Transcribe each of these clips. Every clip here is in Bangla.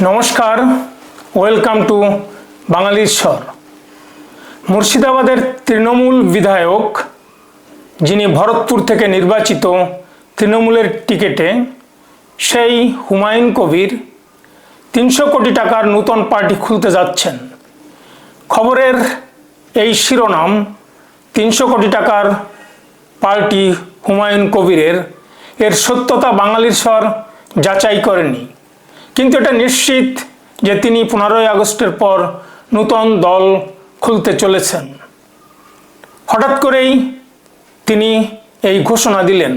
নমস্কার, ওয়েলকাম টু বাঙালির স্বর। মুর্শিদাবাদের তৃণমূল বিধায়ক, যিনি ভরতপুর থেকে নির্বাচিত তৃণমূলের টিকিটে, সেই হুমায়ুন কবির তিনশো কোটি টাকার নূতন পার্টি খুলতে যাচ্ছেন। খবরের এই শিরোনাম, তিনশো কোটি টাকার পার্টি হুমায়ুন কবিরের, এর সত্যতা বাঙালির স্বর যাচাই করেনি। কিন্তু এটা নিশ্চিত যে তিনি পনেরোই আগস্টের পর নূতন দল খুলতে চলেছেন। হঠাৎ করেই তিনি এই ঘোষণা দিলেন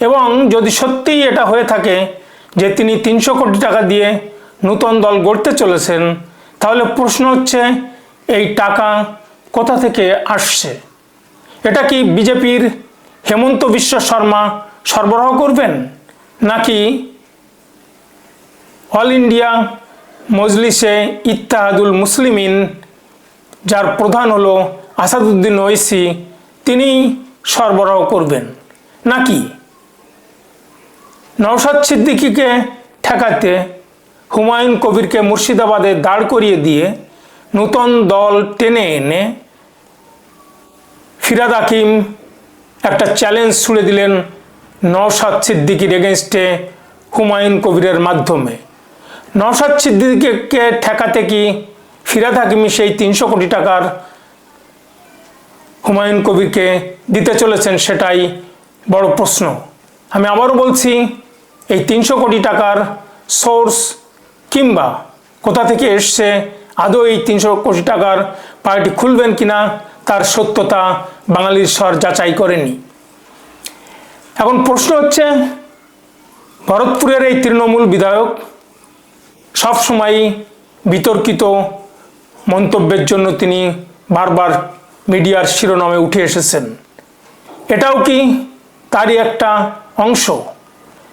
এবং যদি সত্যিই এটা হয়ে থাকে যে তিনি তিনশো কোটি টাকা দিয়ে নূতন দল গড়তে চলেছেন, তাহলে প্রশ্ন হচ্ছে এই টাকা কোথা থেকে আসছে? এটা কি বিজেপির হেমন্ত বিশ্ব শর্মা সরবরাহ করবেন নাকি অল ইন্ডিয়া মজলিসে ইত্তাহাদুল মুসলিমিন, যার প্রধান হলো আসাদুদ্দিন ওয়েসি তিনি সরবরাহ করবেন। নাকি? নওশাদ সিদ্দিকিকে ঠেকাতে হুমায়ুন কবিরকে মুর্শিদাবাদে দাঁড় করিয়ে দিয়ে নূতন দল টেনে এনে ফিরাদ হাকিম একটা চ্যালেঞ্জ ছুড়ে দিলেন নওশাদ সিদ্দিকির এগেনস্টে হুমায়ুন কবিরের মাধ্যমে। নওশাদ সিদ্দিকিকে ঠেকাতে কি ফিরাদ হাকিমি সেই তিনশো কোটি টাকার হুমায়ুন কবিরকে দিতে চলেছেন সেটাই বড় প্রশ্ন। আমি আবারও বলছি, এই তিনশো কোটি টাকার সোর্স কিংবা কোথা থেকে এসছে, আদৌ এই তিনশো কোটি টাকার পার্টি খুলবেন কিনা, তার সত্যতা বাঙালির স্বর যাচাই করেনি। এখন প্রশ্ন হচ্ছে, ভরতপুরের এই তৃণমূল বিধায়ক সবসময়ই বিতর্কিত মন্তব্যের জন্য তিনি বারবার মিডিয়ার শিরোনামে উঠে এসেছেন। এটাও কি তারই একটা অংশ?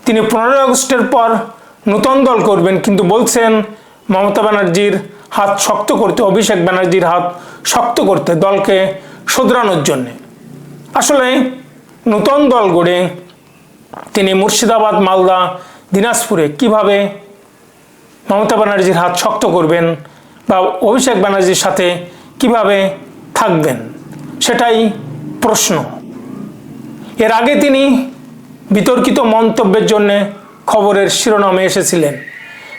তিনি পনেরোই আগস্টের পর নূতন দল করবেন, কিন্তু বলছেন মমতা ব্যানার্জির হাত শক্ত করতে, অভিষেক ব্যানার্জির হাত শক্ত করতে দলকে শোধরানোর জন্যে। আসলে নূতন দল গড়ে তিনি মুর্শিদাবাদ, মালদা, দিনাজপুরে কীভাবে মমতা ব্যানার্জির হাত শক্ত করবেন বা অভিষেক ব্যানার্জির সাথে কীভাবে থাকবেন? সেটাই প্রশ্ন। এর আগে তিনি বিতর্কিত মন্তব্যের জন্য খবরের শিরোনামে এসেছিলেন।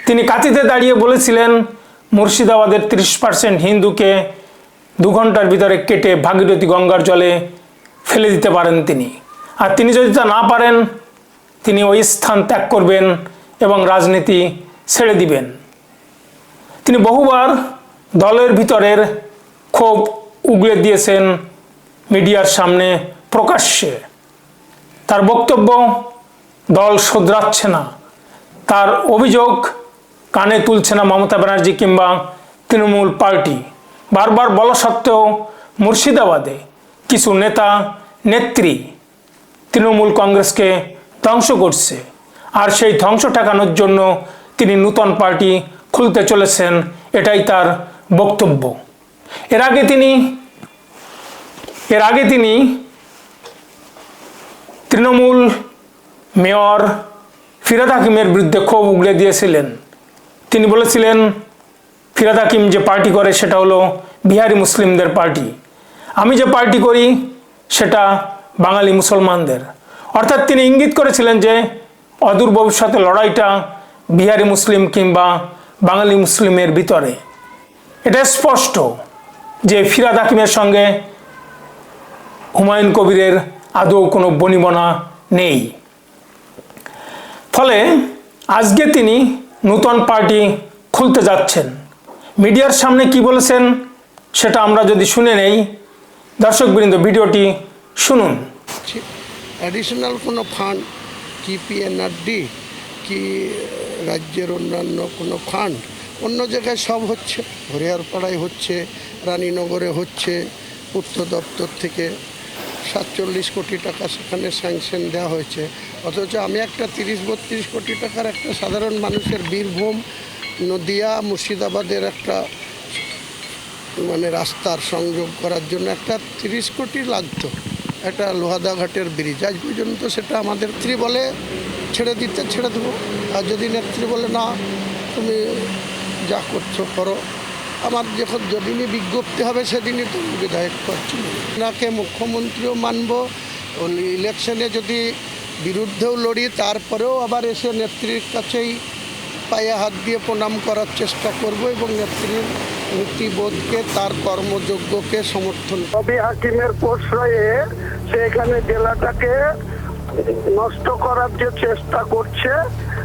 তিনি কাঁথিতে দাঁড়িয়ে বলেছিলেন, মুর্শিদাবাদের তিরিশ পার্সেন্ট হিন্দুকে দু ঘণ্টার ভিতরে কেটে ভাগীরথী গঙ্গার জলে ফেলে দিতে পারেন তিনি। আর তিনি যদি তা না পারেন, তিনি ওই স্থান ত্যাগ করবেন এবং রাজনীতি ছেড়ে দিবেন। তিনি বহুবার দলের ভিতরের ক্ষোভ উগলে দিয়েছেন মিডিয়ার সামনে প্রকাশ্যে। তার বক্তব্য, দল শোধরাচ্ছে না। তার অভিযোগ, কানে তুলছে না মমতা ব্যানার্জি কিংবা তৃণমূল পার্টি। বারবার বলা সত্ত্বেও মুর্শিদাবাদে কিছু নেতা, নেত্রী তৃণমূল কংগ্রেসকে ধ্বংস করছে। আর সেই ধ্বংস ঠেকানোর জন্য তিনি নূতন পার্টি খুলতে চলেছেন, এটাই তার বক্তব্য। এর আগে তিনি, এর আগে তিনি তৃণমূল মেয়র ফিরাদ হাকিমের বিরুদ্ধে ক্ষোভ উগড়ে দিয়েছিলেন। তিনি বলেছিলেন, ফিরাদ হাকিম যে পার্টি করে সেটা হলো বিহারি মুসলিমদের পার্টি। আমি যে পার্টি করি সেটা বাঙালি মুসলমানদের। অর্থাৎ তিনি ইঙ্গিত করেছিলেন যে অদূর ভবিষ্যতে লড়াইটা বিহারি মুসলিম কিংবা বাঙালি মুসলিমের ভিতরে। এটা স্পষ্ট যে ফিরাদ হাকিমের সঙ্গে হুমায়ুন কবিরের আদৌ কোনো বনিবনা নেই। ফলে আজকে তিনি নূতন পার্টি খুলতে যাচ্ছেন। মিডিয়ার সামনে কি বলেছেন সেটা আমরা যদি শুনে নেই, দর্শকবৃন্দ, ভিডিওটি শুনুন। অ্যাডিশনাল কোনো ফান্ড কি পিএনআরডি কি রাজ্যের অন্যান্য কোনো ফান্ড অন্য জায়গায় সব হচ্ছে। হরিয়ারপাড়ায় হচ্ছে, রানীনগরে হচ্ছে পূর্ত দপ্তর থেকে সাতচল্লিশ কোটি টাকা সেখানে স্যাংশন দেওয়া হয়েছে। অথচ আমি একটা তিরিশ বত্রিশ কোটি টাকার একটা সাধারণ মানুষের বীরভূম, নদিয়া, মুর্শিদাবাদের একটা মানে রাস্তার সংযোগ করার জন্য একটা তিরিশ কোটি লাগতো। একটা লোহাদা ঘাটের ব্রিজ। আজ পর্যন্ত সেটা আমাদের বলে ছেড়ে দিতে ছেড়ে দেবো। আর যদি নেত্রী বলে, না, তুমি যা করছ করো। আমার যখন যেদিনই বিজ্ঞপ্তি হবে, সেদিনই তুমি বিধায়ক করছি ওনাকে মুখ্যমন্ত্রীও মানব। ইলেকশনে যদি বিরুদ্ধেও লড়ি, তারপরেও আবার এসে নেত্রীর কাছেই পায়ে হাত দিয়ে প্রণাম করার চেষ্টা করব এবং নেত্রীর নীতিবোধকে, তার কর্মযোগ্যকে সমর্থন রবি হাকিমের প্রশ্রয়ে সে এখানে জেলাটাকে নষ্ট করার যে চেষ্টা করছে,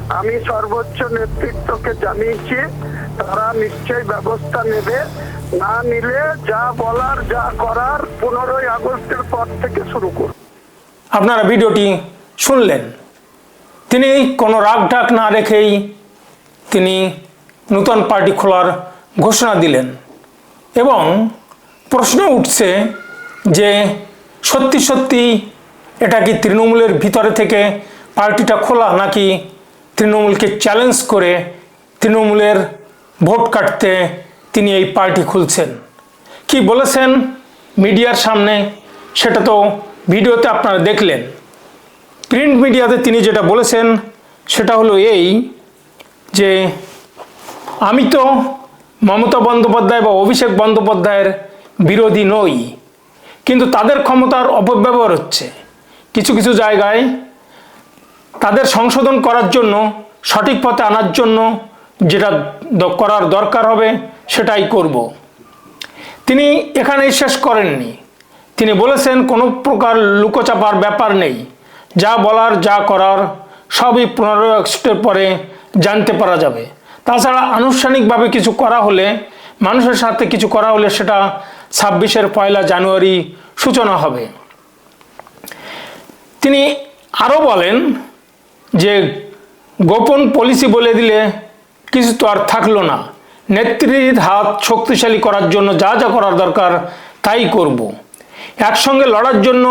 আমি সর্বোচ্চ নেতৃত্বকে জানিয়েছি, তারা নিশ্চয়ই ব্যবস্থা নেবে। না নিলে যা বলার, যা করার পনেরোই আগস্টের পর থেকে শুরু করবে। আপনারা ভিডিওটি শুনলেন। তিনি কোনো রাগ ঢাক না রেখেই তিনি নূতন পার্টি খোলার ঘোষণা দিলেন। এবং প্রশ্ন উঠছে যে সত্যি সত্যি এটা কি তৃণমূলের ভিতরে থেকে পার্টিটা খোলা নাকি তৃণমূলকে চ্যালেঞ্জ করে তৃণমূলের ভোট কাটতে তিনি এই পার্টি খুলছেন? কি বলেছেন মিডিয়ার সামনে? সেটা তো ভিডিওতে আপনারা দেখলেন। প্রিন্ট মিডিয়াতে তিনি যেটা বলেছেন, সেটা হলো এই যে আমি তো মমতা বন্দ্যোপাধ্যায় বা অভিষেক বন্দ্যোপাধ্যায়ের বিরোধী নই, কিন্তু তাদের ক্ষমতার অপব্যবহার হচ্ছে। কিছু কিছু জায়গায় তাদের সংশোধন করার জন্য, সঠিক পথে আনার জন্য যেটা করার দরকার হবে, সেটাই করব। তিনি এখানেই শেষ করেননি। তিনি বলেছেন, কোনো প্রকার লুকোচাপার ব্যাপার নেই। যা বলার, যা করার, সবই পনেরোই আগস্টের পরে জানতে পারা যাবে। তাছাড়া আনুষ্ঠানিকভাবে কিছু করা হলে, মানুষের সাথে কিছু করা হলে সেটা ছাব্বিশের পয়লা জানুয়ারি সূচনা হবে। তিনি আরও বলেন যে গোপন পলিসি বলে দিলে কিছু তো আর থাকল না। নেত্রীর হাত শক্তিশালী করার জন্য যা যা করার দরকার তাই করব। একসঙ্গে লড়ার জন্য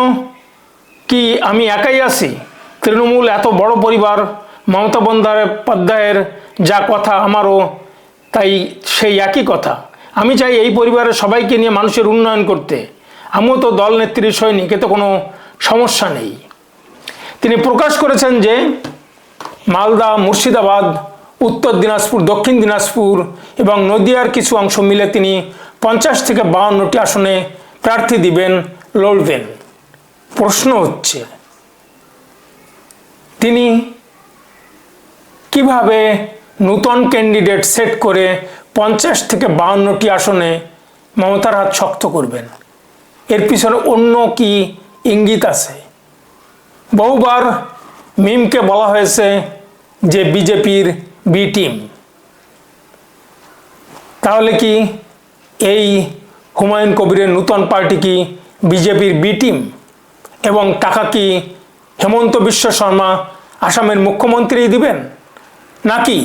কি আমি একাই আছি? তৃণমূল এত বড় পরিবার, মমতা বন্দ্যোপাধ্যায়ের যা কথা আমারও তাই সেই একই কথা। আমি চাই এই পরিবারের সবাইকে নিয়ে মানুষের উন্নয়ন করতে। আমিও তো দল নেত্রীর সৈনিক, এতে কোনো সমস্যা নেই। তিনি প্রকাশ করেছেন যে মালদা, মুর্শিদাবাদ, উত্তর দিনাজপুর, দক্ষিণ দিনাজপুর এবং নদিয়ার কিছু অংশ মিলে তিনি পঞ্চাশ থেকে বাউন্নটি আসনে প্রার্থী দিবেন, লড়বেন। প্রশ্ন হচ্ছে, তিনি কীভাবে নূতন ক্যান্ডিডেট সেট করে পঞ্চাশ থেকে বাউন্নটি আসনে মমতার হাত শক্ত করবেন? এর পিছনে অন্য কি ইঙ্গিত আছে? বহুবার মিমকে বলা হয়েছে যে বিজেপির বি টিম। তাহলে কি এই হুমায়ুন কবিরের নূতন পার্টি কি বিজেপির বি টিম? এবং টাকা কি হেমন্ত বিশ্ব শর্মা আসামের মুখ্যমন্ত্রী দিবেন? নাকি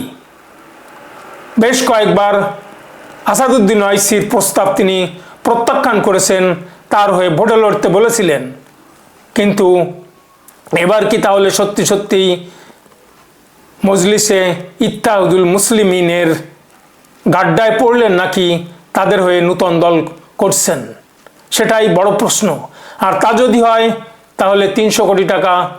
বেশ কয়েকবার আসাদুদ্দিন ওয়াইসির প্রস্তাব তিনি প্রত্যাখ্যান করেছেন, তার হয়ে ভোটে লড়তে বলেছিলেন। কিন্তু এবার কি তাহলে সত্যি সত্যি মজলিসে ইত্তাহুদুল মুসলিমিনের গাড্ডায় পড়লেন নাকি তাদের হয়ে নূতন দল করছেন? সেটাই বড় প্রশ্ন। আর তা যদি হয়, তাহলে তিনশো কোটি টাকা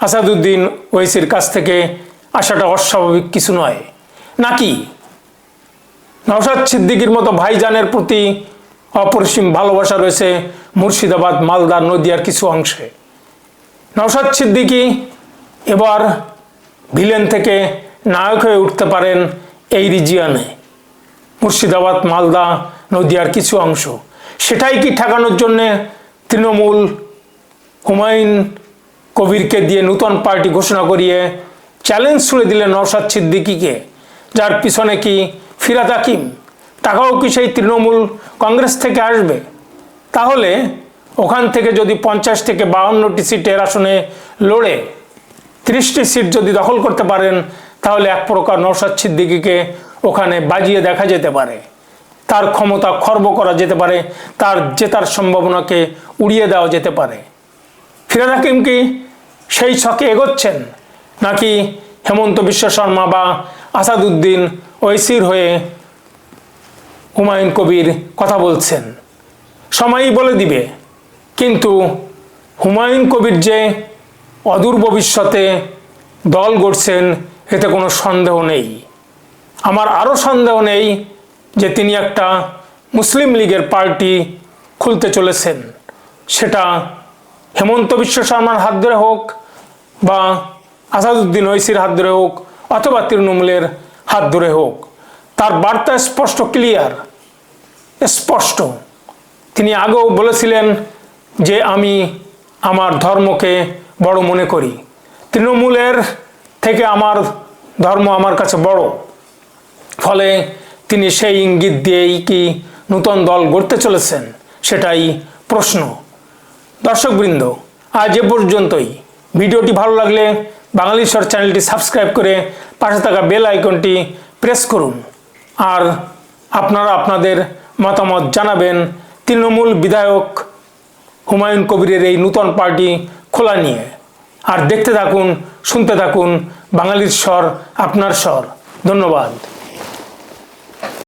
আসাদুদ্দিন ওয়েসির কাছ থেকে আসাটা অস্বাভাবিক কিছু নয়। নাকি? নওশাদ সিদ্দিকির মতো ভাইজানের প্রতি অপরিসীম ভালোবাসা রয়েছে মুর্শিদাবাদ মালদা নদিয়ার কিছু অংশে। নওশাদ সিদ্দিকি এবার ভিলেন থেকে নায়ক হয়ে উঠতে পারেন এই রিজিয়ানে। মুর্শিদাবাদ, মালদা, নদিয়ার কিছু অংশ। সেটাই কি ঠেকানোর জন্যে তৃণমূল হুমায়ুন কবিরকে দিয়ে নূতন পার্টি ঘোষণা করিয়ে চ্যালেঞ্জ ছুড়ে দিলেন নওশাদ সিদ্দিকিকে? যার পিছনে কি ফিরাদ হাকিম? টাকাও কি সেই তৃণমূল কংগ্রেস থেকে আসবে? তাহলে ওখান থেকে যদি পঞ্চাশ থেকে বাউন্নটি সিটের আসনে লড়ে, ত্রিশটি সিট যদি দখল করতে পারেন, তাহলে এক প্রকার নৌসাদ সিদ্দিকিকে ওখানে বাজিয়ে দেখা যেতে পারে। তার ক্ষমতা খর্ব করা যেতে পারে, তার জেতার সম্ভাবনাকে উড়িয়ে দেওয়া যেতে পারে। ফিরাদ হাকিম কি সেই ছকে এগোচ্ছেন, নাকি হেমন্ত বিশ্ব শর্মা বা আসাদুদ্দিন ঐসির হয়ে হুমায়ুন কবির কথা বলছেন? সময়ই বলে দিবে। কিন্তু হুমায়ুন কবির যে অদূর ভবিষ্যতে দল গড়ছেন, এতে কোনো সন্দেহ নেই। আমার আরও সন্দেহ নেই যে তিনি একটা মুসলিম লীগের পার্টি খুলতে চলেছেন। সেটা হেমন্ত বিশ্ব শর্মার হাত ধরে হোক বা আসাদুদ্দিন ঐসির হাত ধরে হোক অথবা তৃণমূলের হাত ধরে হোক, তার বার্তা স্পষ্ট, ক্লিয়ার, স্পষ্ট। তিনি আগেও বলেছিলেন যে আমি আমার ধর্মকে বড় মনে করি। তৃণমূলের থেকে আমার ধর্ম আমার কাছে বড়। ফলে তিনি সেই ইঙ্গিত দিয়েই কি নূতন দল গড়তে চলেছেন সেটাই প্রশ্ন। দর্শকবৃন্দ, আজ এ পর্যন্তই। ভিডিওটি ভালো লাগলে বাঙালি চ্যানেলটি সাবস্ক্রাইব করে পাশে থাকা বেল আইকনটি প্রেস করুন। আর আপনারা আপনাদের মতামত জানাবেন তৃণমূল বিধায়ক হুমায়ুন কবিরের এই নূতন পার্টি খোলা নিয়ে। আর দেখতে থাকুন, শুনতে থাকুন বাঙালির স্বর, আপনার স্বর। ধন্যবাদ।